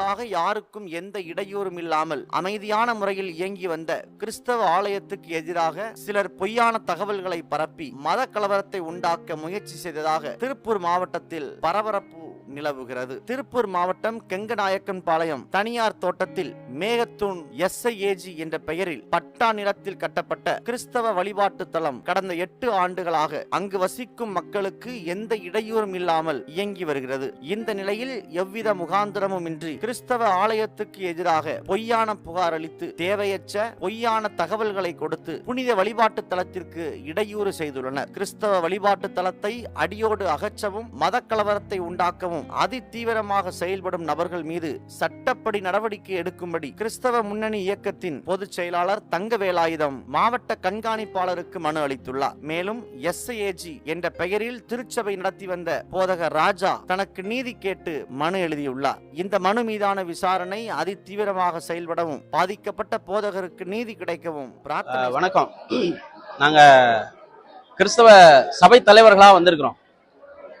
காலங்களாக யாருக்கும் எந்த இடையூறும் இல்லாமல் அமைதியான முறையில் இயங்கி வந்த கிறிஸ்தவ ஆலயத்துக்கு எதிராக சிலர் பொய்யான தகவல்களை பரப்பி மத கலவரத்தை உண்டாக்க முயற்சி செய்ததாக திருப்பூர் மாவட்டத்தில் பரபரப்பு நிலவுகிறது. திருப்பூர் மாவட்டம் கெங்கநாயக்கன் பாளையம் தனியார் தோட்டத்தில் மேகத்தூண் எஸ்ஐஏஜி என்ற பெயரில் பட்டா நிலத்தில் கட்டப்பட்ட கிறிஸ்தவ வழிபாட்டு தலம் கடந்த எட்டு ஆண்டுகளாக அங்கு வசிக்கும் மக்களுக்கு எந்த இடையூறும் இல்லாமல் இயங்கி வருகிறது. இந்த நிலையில் எவ்வித முகாந்திரமும் இன்றி கிறிஸ்தவ ஆலயத்துக்கு எதிராக பொய்யான புகார் அளித்து தேவையற்ற பொய்யான தகவல்களை கொடுத்து புனித வழிபாட்டு தலத்திற்கு இடையூறு செய்துள்ளனர். கிறிஸ்தவ வழிபாட்டு தலத்தை அடியோடு அகற்றவும் மத கலவரத்தை உண்டாக்கவும் மிகவும் அதிதீவிரமாக செயல்படும் நபர்கள் மீது சட்டப்படி நடவடிக்கை எடுக்கும்படி கிறிஸ்தவ முன்னணி இயக்கத்தின் பொதுச் செயலாளர் தங்கவேலாயுதம் மாவட்ட கண்காணிப்பாளருக்கு மனு அளித்துள்ளார். மேலும் எஸ்ஐஏஜி என்ற பெயரில் திருச்சபை நடத்தி வந்த போதகர் ராஜா தனக்கு நீதி கேட்டு மனு எழுதியுள்ளார். இந்த மனு மீதான விசாரணை அதிதீவிரமாக செயல்படவும் பாதிக்கப்பட்ட போதகருக்கு நீதி கிடைக்கவும் பிரார்த்தனை வணக்கம். நாங்க கிறிஸ்தவ சபை தலைவர்களா வந்திருக்கிறோம்.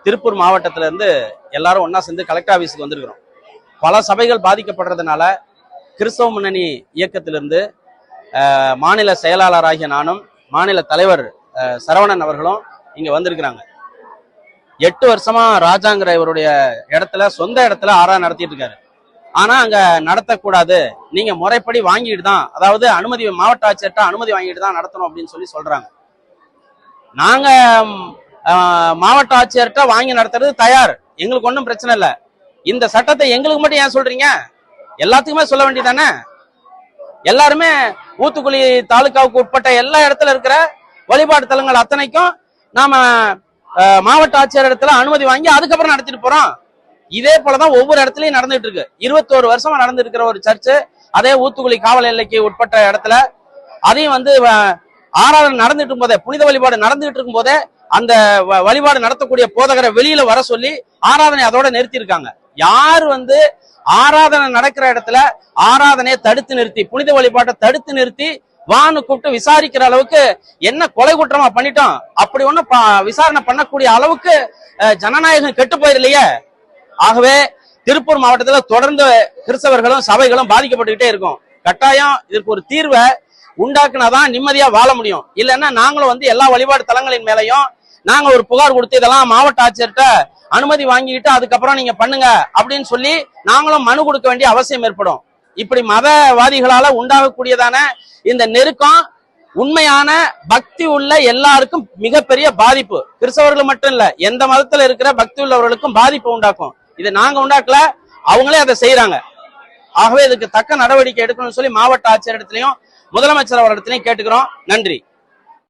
திருப்பூர் மாவட்டத்துல இருந்து எல்லாரும் ஒன்றா சேர்ந்து கலெக்டர் ஆஃபீஸுக்கு வந்திருக்கிறோம். பல சபைகள் பாதிக்கப்படுறதுனால கிறிஸ்தவ முன்னணி இயக்கத்திலிருந்து மாநில செயலாளராகிய நானும் மாநில தலைவர் அஹ், சரவணன் அவர்களும் இங்க வந்திருக்கிறாங்க. எட்டு வருஷமா ராஜாங்கிற இவருடைய இடத்துல சொந்த இடத்துல ஆறா நடத்திட்டு இருக்காரு. ஆனா அங்க நடத்தக்கூடாது. நீங்க முறைப்படி வாங்கிட்டு தான் அதாவது அனுமதி மாவட்ட ஆட்சியர்கிட்ட அனுமதி வாங்கிட்டு தான் நடத்தணும் அப்படின்னு சொல்லி சொல்றாங்க. நாங்க மாவட்ட ஆட்சியர்கிட்ட வாங்கி நடத்துறது தயார். எங்களுக்கு ஒன்றும் பிரச்சனை இல்லை. இந்த சட்டத்தை எங்களுக்கு மட்டும் ஏன் சொல்றீங்க? எல்லாத்துக்குமே சொல்ல வேண்டியதானே எல்லாருமே ஊத்துக்குழி தாலுகாவுக்கு உட்பட்ட எல்லா இடத்துல இருக்கிற வழிபாடு தலங்கள் அத்தனைக்கும் நாம மாவட்ட ஆட்சியர் இடத்துல அனுமதி வாங்கி அதுக்கப்புறம் நடத்திட்டு போறோம். இதே போலதான் ஒவ்வொரு இடத்துலயும் நடந்துட்டு இருக்கு. இருபத்தோரு வருஷமா நடந்து இருக்கிற ஒரு சர்ச்சு அதே ஊத்துக்குழி காவல் எல்லைக்கு உட்பட்ட இடத்துல அதையும் வந்து வ- ஆராதனை நடந்துட்டு இருக்கும் போதே புனித வழிபாடு நடந்துகிட்டு இருக்கும் போதே அந்த வ- வழிபாடு நடத்தக்கூடிய போதகரை வெளியில வர சொல்லி ஆராதனை அதோட நிறுத்தியிருக்காங்க. யார் வந்து ஆராதனை நடக்கிற இடத்துல ஆராதனையை தடுத்து நிறுத்தி புனித வழிபாட்டை தடுத்து நிறுத்தி வான்னு கூப்பிட்டு விசாரிக்கிற அளவுக்கு என்ன கொலை குற்றமா பண்ணிட்டோம்? அப்படி ஒண்ணு விசாரணை பண்ணக்கூடிய அளவுக்கு ஜனநாயகம் கெட்டு போயிடலையே? ஆகவே திருப்பூர் மாவட்டத்துல தொடர்ந்து கிறிஸ்தவர்களும் சபைகளும் பாதிக்கப்பட்டுக்கிட்டே இருக்கும். கட்டாயம் இதற்கு ஒரு தீர்வை உண்டாக்குனாதான் நிம்மதியா வாழ முடியும். இல்லைன்னா நாங்களும் வந்து எல்லா வழிபாடு தலங்களின் மேலையும் நாங்க ஒரு புகார் கொடுத்து இதெல்லாம் மாவட்ட ஆட்சியர்கிட்ட அனுமதி வாங்கிக்கிட்டு அதுக்கப்புறம் நீங்க பண்ணுங்க அப்படின்னு சொல்லி நாங்களும் மனு கொடுக்க வேண்டிய அவசியம் ஏற்படும். இப்படி மதவாதிகளால உண்டாகக்கூடியதான இந்த நெருக்கம் உண்மையான பக்தி உள்ள எல்லாருக்கும் மிகப்பெரிய பாதிப்பு. கிறிஸ்தவர்கள் மட்டும் இல்ல எந்த மதத்துல இருக்கிற பக்தி உள்ளவர்களுக்கும் பாதிப்பு உண்டாக்கும். இதை நாங்க உண்டாக்கல அவங்களே அதை செய்யறாங்க ஆகவே இதுக்கு தக்க நடவடிக்கை எடுக்கணும்னு சொல்லி மாவட்ட ஆட்சியர் இடத்துலயும் முதலமைச்சர் அவரிடத்திலையும் கேட்டுக்கிறோம். நன்றி.